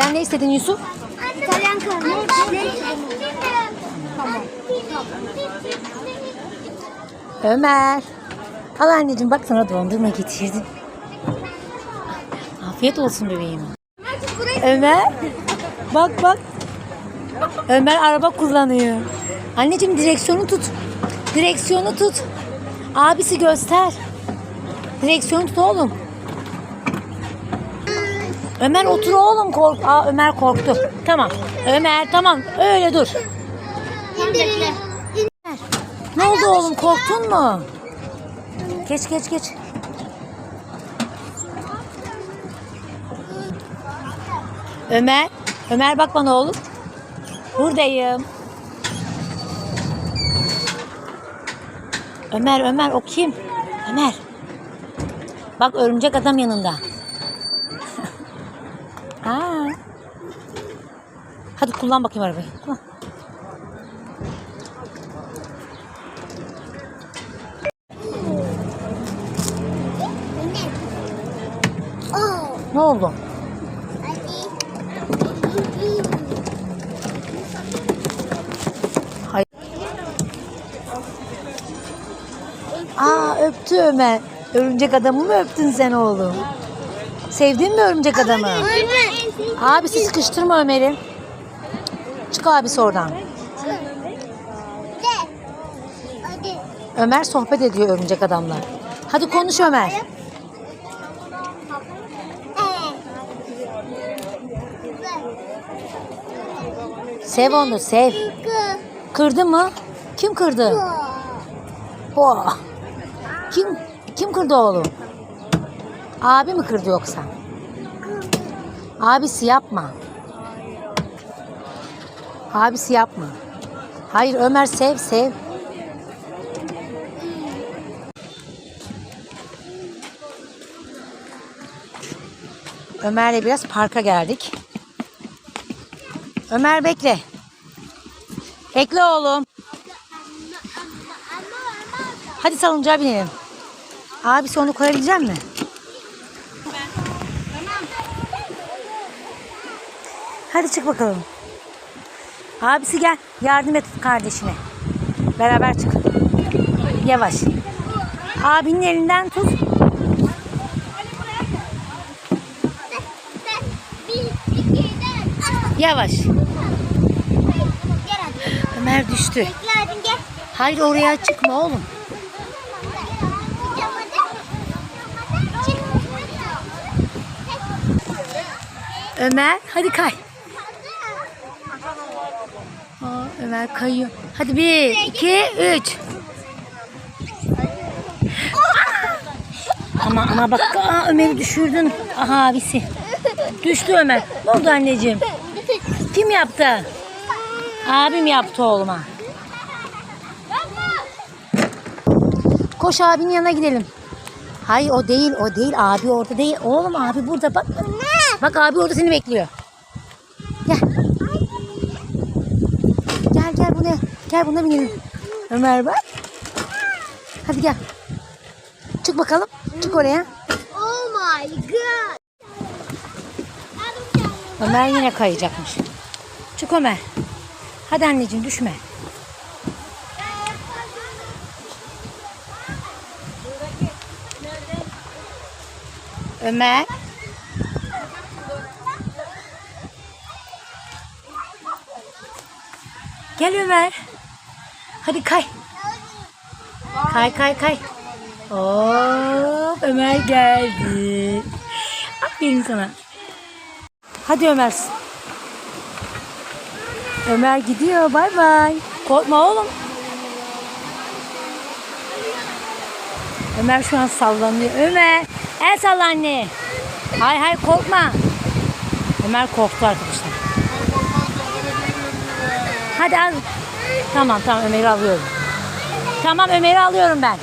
Sen ne istedin Yusuf? İtalyan. Tamam. Ömer. Al anneciğim bak sana dondurma getirdim. Afiyet olsun bebeğim. Ömer. Bak bak. Ömer araba kullanıyor. Anneciğim direksiyonu tut. Direksiyonu tut. Abisi göster. Direksiyonu tut oğlum. Ömer otur oğlum kork. Aa Ömer korktu. Tamam. Ömer tamam öyle dur. İndirin. Ne oldu oğlum korktun mu? Geç geç geç. Ömer, Ömer bak bana oğlum. Buradayım. Ömer, Ömer o kim? Ömer. Bak örümcek adam yanında. Ha. Hadi kullan bakayım arabayı. Kullan. Ne oldu? Hayır. Aa öptü Ömer. Örümcek adamı mı öptün sen oğlum? Sevdin mi örümcek adamı? Abisi sıkıştırma Ömer'i. Çık abisi oradan. Ömer sohbet ediyor örümcek adamla. Hadi konuş Ömer. Sev onu sev. Kırdı mı? Kim kırdı? O. Kim kim kırdı oğlum? Abi mi kırdı yoksa? Abisi yapma. Abisi yapma. Hayır Ömer sev sev. Ömer'le biraz parka geldik. Ömer bekle. Bekle oğlum. Hadi salıncağa binelim. Abisi onu koyabilecek mi? Hadi çık bakalım. Abisi gel. Yardım et kardeşine. Beraber çık. Yavaş. Abinin elinden tut. Yavaş. Ömer düştü. Hayır oraya çıkma oğlum. Ömer hadi kay. Aa, Ömer kayıyor. Hadi bir, iki, üç. Ama ama bak aa, Ömer'i düşürdün. Aha abisi. Düştü Ömer. Ne oldu anneciğim? Kim yaptı? Abim yaptı oğluma. Koş abinin yanına gidelim. Hayır o değil o değil abi orada değil. Oğlum abi burada bak. Bak abi orada seni bekliyor. Gel. Gel gel buna. Gel buna binelim. Ömer bak. Hadi gel. Çık bakalım. Çık oraya. Oh my god. Ömer yine kayacakmış. Çık Ömer. Hadi anneciğim düşme. Ömer. Gel Ömer. Hadi kay. Kay kay kay. Oo, Ömer geldi. Aferin sana. Hadi Ömer. Ömer gidiyor. Bay bay. Korkma oğlum. Ömer şu an sallanıyor. Ömer. El salla anne. Hay hay korkma. Ömer korktu arkadaşlar. Hadi al. Tamam tamam Ömer'i alıyorum. Tamam Ömer'i alıyorum ben.